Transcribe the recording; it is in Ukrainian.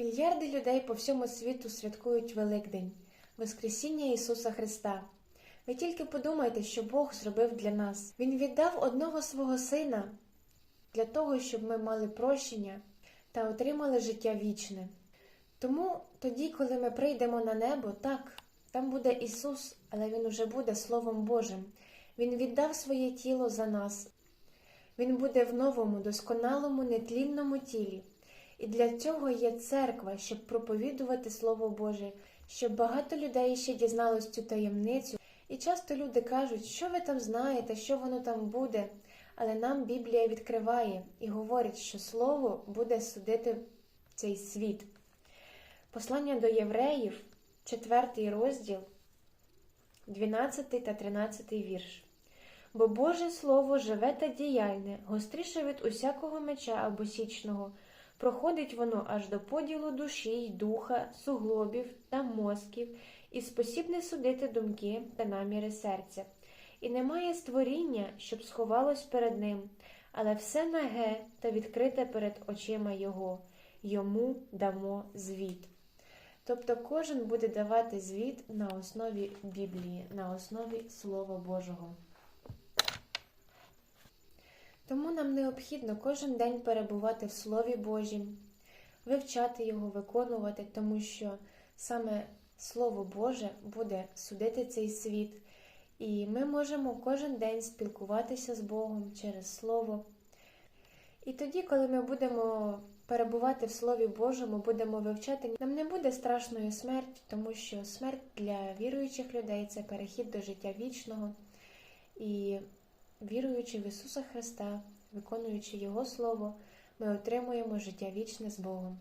Мільярди людей по всьому світу святкують Великдень, Воскресіння Ісуса Христа. Ви тільки подумайте, що Бог зробив для нас. Він віддав одного свого сина для того, щоб ми мали прощення та отримали життя вічне. Тому тоді, коли ми прийдемо на небо, так, там буде Ісус, але Він уже буде Словом Божим. Він віддав своє тіло за нас. Він буде в новому, досконалому, нетлінному тілі. І для цього є церква, щоб проповідувати Слово Боже, щоб багато людей ще дізналось цю таємницю. І часто люди кажуть, що ви там знаєте, що воно там буде. Але нам Біблія відкриває і говорить, що Слово буде судити цей світ. Послання до євреїв, 4 розділ, 12 та 13 вірш. Бо Боже Слово живе та діяльне, гостріше від усякого меча або січного, проходить воно аж до поділу душі й духа, суглобів та мозків, і спосібне судити думки та наміри серця. І немає створіння, щоб сховалось перед ним, але все наге та відкрите перед очима Його, йому дамо звіт. Тобто кожен буде давати звіт на основі Біблії, на основі Слова Божого. Тому нам необхідно кожен день перебувати в Слові Божім, вивчати його, виконувати, тому що саме Слово Боже буде судити цей світ, і ми можемо кожен день спілкуватися з Богом через Слово. І тоді, коли ми будемо перебувати в Слові Божому, будемо вивчати, нам не буде страшною смерть, тому що смерть для віруючих людей це перехід до життя вічного. І віруючи в Ісуса Христа, виконуючи Його Слово, ми отримуємо життя вічне з Богом.